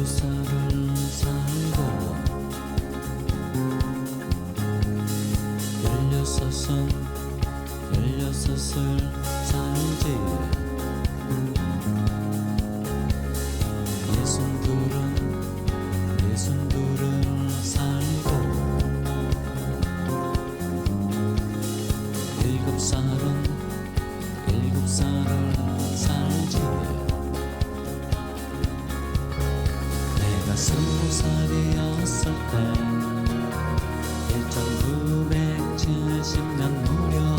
열 19살이었을 때 1.970년 무렵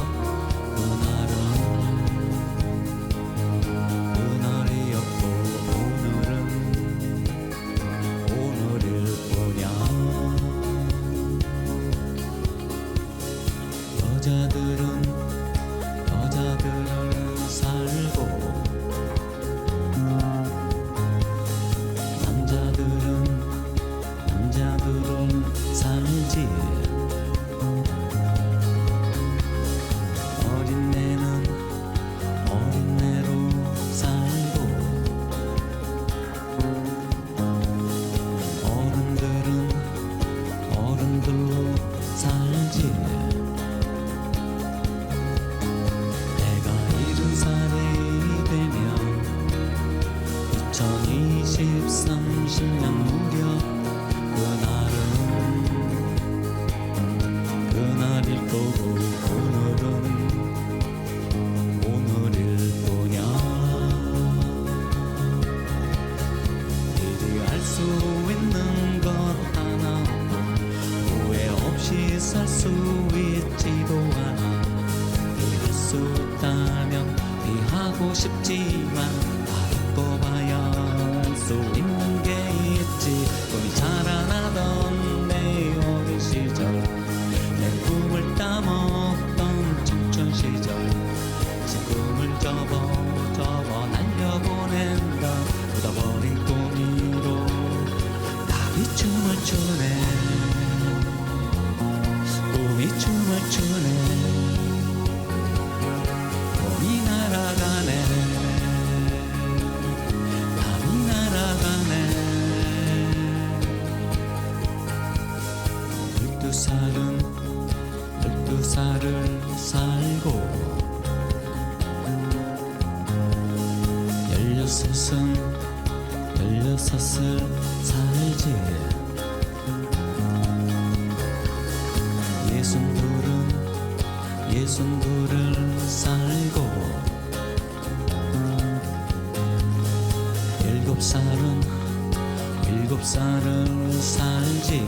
2023, 10년 무렵 그날은 그날일 거고 오늘은 오늘일 뿐이야 이리 알 수 있는 것 하나 후회 없이 살 수 있지도 않아. 이럴 수 있다면 피하고 싶지만 바로 뽑아야 할수 춤을 추네 꿈이 날아가네. 밤이 날아가네. 열두 살은 열두 살을 살고 열여섯은 열여섯을 살지. 예순둘은 예 순둘을 살고 일곱 살은 일곱 살을 살지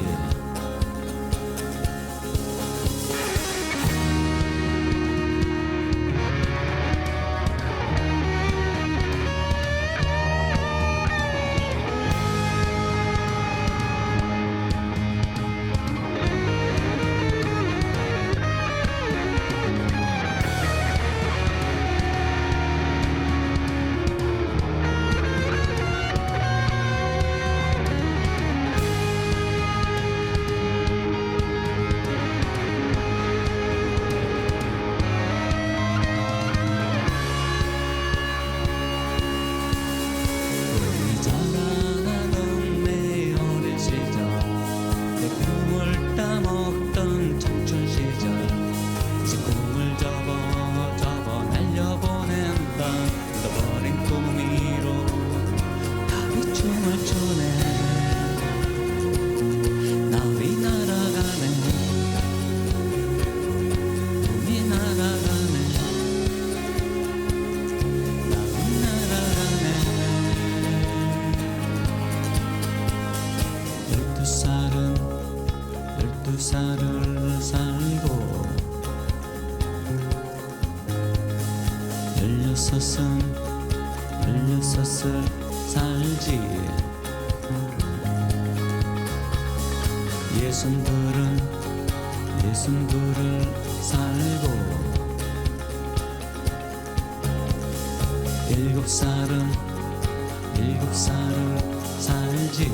살고 열여섯은 열여섯을 살지. 예순둘은 예순둘을 살고 일곱 살은 일곱 살을 살지